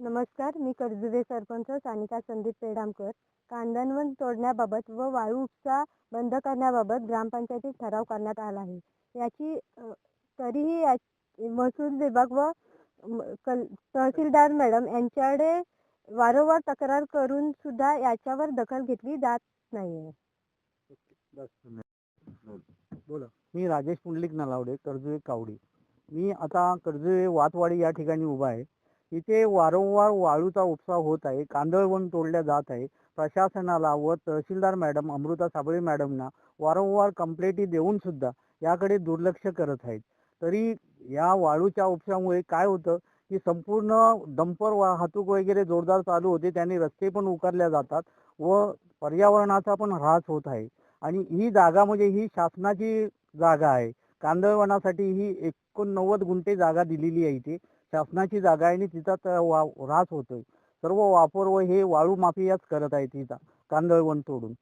नमस्कार मी कर्जुवे सरपंच सानिका संदीप पेडामकर. कांदणवन तोडण्याबाबत व वाळू उपसा बंद करण्याबाबत ग्रामपंचायतीत ठराव करण्यात आला आहे. याची तरीही या महसूल विभाग व कल तहसीलदार मॅडम यांच्याकडे वारंवार तक्रार करून सुद्धा याच्यावर दखल घेतली जात नाही आहे बोला. मी राजेश पुंडलिक नलावडे कर्जुवे कावडी. मी आता कर्जुवे वातवाडी या ठिकाणी उभा आहे. इथे वारंवार वाळूचा उपसा होत आहे कांदळवन तोडल्या जात आहे. प्रशासनाला व तहसीलदार मॅडम अमृता साबळे मॅडमना वारंवार कंप्लेंटी देऊन सुद्धा याकडे दुर्लक्ष करत आहेत. तरी या वाळूच्या उपशामुळे काय होतं की संपूर्ण डंपर वाहतूक वगैरे जोरदार चालू होते त्याने रस्ते पण उकारल्या जातात व पर्यावरणाचा पण ऱ्हास होत आहे. आणि ही जागा म्हणजे ही शासनाची जागा आहे. कांदळवनासाठी ही एकोणनव्वद गुंठे जागा दिलेली आहे इथे. शासनाची जागा आहे आणि तिचा वा ऱ्हास होतोय. सर्व वापर व हे वाळू माफियाच करत आहे तिचा कांदळवन तोडून.